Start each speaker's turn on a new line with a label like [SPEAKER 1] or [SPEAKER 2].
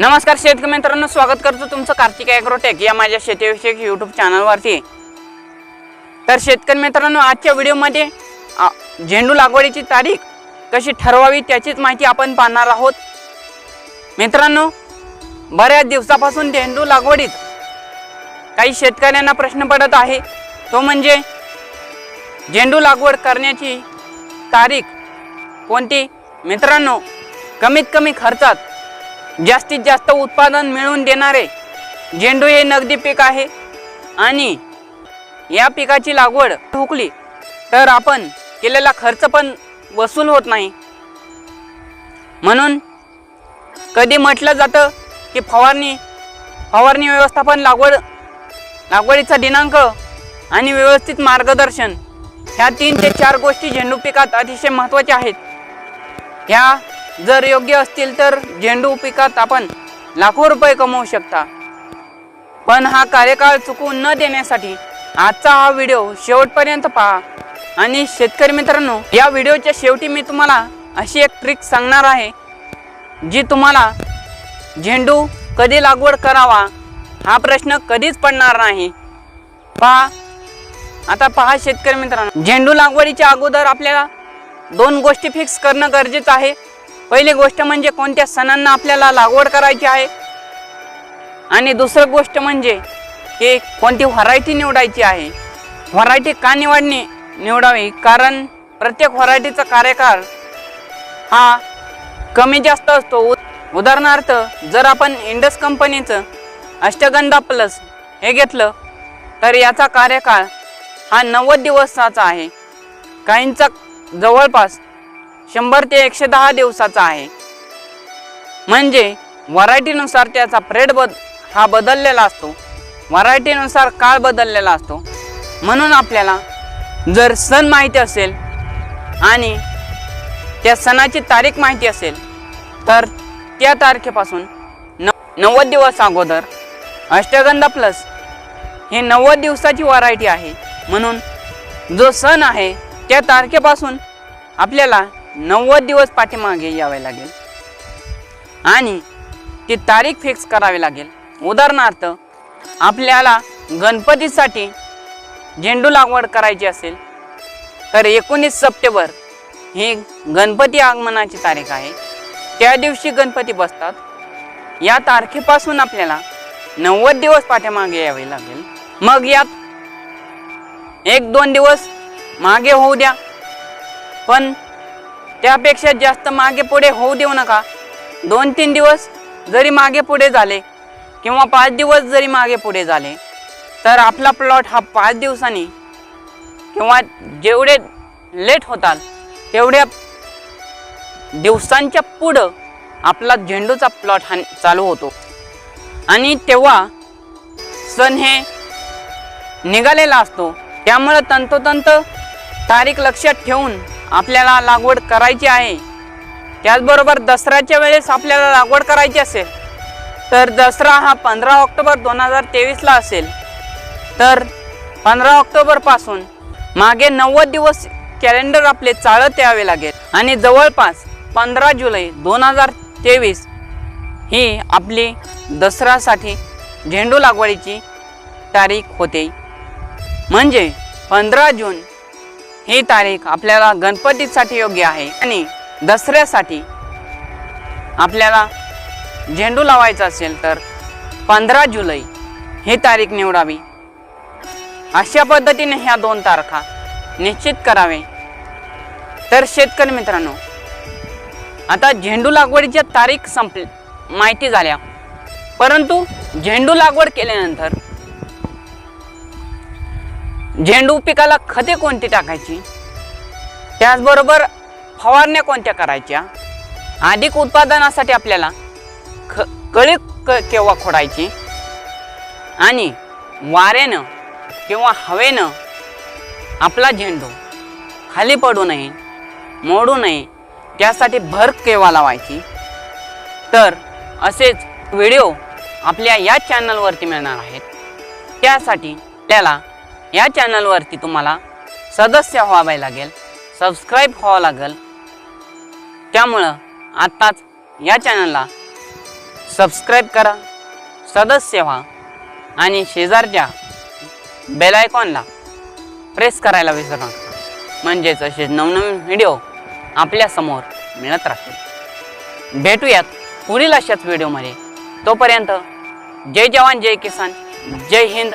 [SPEAKER 1] नमस्कार शेतकरी मित्रांनो स्वागत करतो तुमचं कार्तिक ॲग्रोटेक या माझ्या शेतीविषयक यूट्यूब चॅनलवरती तर शेतकरी मित्रांनो आजच्या व्हिडिओमध्ये झेंडू लागवडीची तारीख कशी ठरवावी त्याचीच माहिती आपण पाहणार आहोत. मित्रांनो बऱ्याच दिवसापासून झेंडू लागवडीत काही शेतकऱ्यांना प्रश्न पडत आहे. तो म्हणजे झेंडू लागवड करण्याची तारीख कोणती? मित्रांनो कमीत कमी खर्चात जास्तीत जास्त उत्पादन मिळवून देणारे झेंडू हे नगदी पीक आहे. आणि या पिकाची लागवड हुकली तर आपण केलेला खर्च पण वसूल होत नाही. म्हणून कधी म्हटलं जातं की फवारणी फवारणी व्यवस्थापन लागवड लागवडीचा दिनांक आणि व्यवस्थित मार्गदर्शन ह्या तीन ते चार गोष्टी झेंडू पिकात अतिशय महत्त्वाच्या आहेत. ह्या जर योग्य असतील तर झेंडू पिकात आपण लाखो रुपये कमवू शकता. पण हा कार्यकाळ चुकवून न देण्यासाठी आजचा हा व्हिडिओ शेवटपर्यंत पहा. आणि शेतकरी मित्रांनो या व्हिडिओच्या शेवटी मी तुम्हाला अशी एक ट्रिक सांगणार आहे जी तुम्हाला झेंडू कधी लागवड करावा हा प्रश्न कधीच पडणार नाही. पहा. आता पहा शेतकरी मित्रांनो झेंडू लागवडीच्या अगोदर आपल्याला दोन गोष्टी फिक्स करणं गरजेचं आहे. पहिली गोष्ट म्हणजे कोणत्या सणांना आपल्याला लागवड करायची आहे? आणि दुसरं गोष्ट म्हणजे की कोणती व्हरायटी निवडायची आहे? व्हरायटी का निवडणे निवडावी? कारण प्रत्येक व्हरायटीचा कार्यकाळ हा कमी जास्त असतो. उदाहरणार्थ जर आपण इंडस कंपनीचं अष्टगंधा प्लस हे घेतलं तर याचा कार्यकाळ हा नव्वद दिवसाचा आहे. काहींचा जवळपास शंभर ते एकशे दहा दिवसाचा आहे. म्हणजे व्हरायटीनुसार त्याचा प्रेड बद हा बदललेला असतो. व्हरायटीनुसार काळ बदललेला असतो. म्हणून आपल्याला जर सण माहिती असेल आणि त्या सणाची तारीख माहिती असेल तर त्या तारखेपासून न नव्वद दिवस अगोदर अष्टगंधा प्लस हे नव्वद दिवसाची व्हरायटी आहे. म्हणून जो सण आहे त्या तारखेपासून आपल्याला नव्वद दिवस पाठीमागे यावे लागेल. आणि ती तारीख फिक्स करावी लागेल. उदाहरणार्थ आपल्याला गणपतीसाठी झेंडू लागवड करायची असेल तर एकोणीस सप्टेंबर ही गणपती आगमनाची तारीख आहे. त्या दिवशी गणपती बसतात. या तारखेपासून आपल्याला नव्वद दिवस पाठीमागे यावे लागेल. मग यात एक दोन दिवस मागे होऊ द्या. पण त्यापेक्षा जास्त मागे पुढे होऊ देऊ नका. दोन तीन दिवस जरी मागे पुढे झाले किंवा पाच दिवस जरी मागे पुढे झाले तर आपला प्लॉट हा पाच दिवसांनी किंवा जेवढे लेट होतात तेवढ्या दिवसांच्या पुढं आपला झेंडूचा प्लॉट हा चालू होतो. आणि तेव्हा सण हे निघालेला असतो. त्यामुळं तंतोतंत तारीख लक्षात ठेवून आपल्याला लागवड करायची आहे. त्याचबरोबर दसऱ्याच्या वेळेस आपल्याला लागवड करायची असेल तर दसरा हा पंधरा ऑक्टोबर दोन हजार तेवीसला असेल. तर पंधरा ऑक्टोबरपासून मागे नव्वद दिवस कॅलेंडर आपले चालत यावे लागेल. आणि जवळपास पंधरा जुलै दोन हजार तेवीस ही आपली दसऱ्यासाठी झेंडू लागवडीची तारीख होते. म्हणजे पंधरा जून ही तारीख आपल्याला गणपतीसाठी योग्य आहे आणि दसऱ्यासाठी आपल्याला झेंडू लावायचा असेल तर पंधरा जुलै ही तारीख निवडावी. अशा पद्धतीने ह्या दोन तारखा निश्चित करावे. तर शेतकरी मित्रांनो आता झेंडू लागवडीच्या तारीख संपली माहिती झाल्या. परंतु झेंडू लागवड केल्यानंतर झेंडू पिकाला खते कोणती टाकायची? त्याचबरोबर फवारण्या कोणत्या करायच्या? अधिक उत्पादनासाठी आपल्याला ख कळी क केव्हा खोडायची? आणि वाऱ्यानं किंवा हवेनं आपला झेंडू खाली पडू नये मोडू नये त्यासाठी भर केव्हा लावायची? तर असेच व्हिडिओ आपल्या या चॅनलवरती मिळणार आहेत. त्यासाठी आपल्याला या चॅनलवरती तुम्हाला सदस्य व्हावे लागेल सबस्क्राईब व्हावं लागेल. त्यामुळं आत्ताच या चॅनलला सबस्क्राईब करा सदस्य व्हा आणि शेजारच्या बेलायकॉनला प्रेस करायला विसरू नका. म्हणजेच असे नवनवीन व्हिडिओ आपल्यासमोर मिळत राहतील. भेटूयात पुढील अशाच व्हिडिओमध्ये तोपर्यंत जय जवान जय किसान जय हिंद.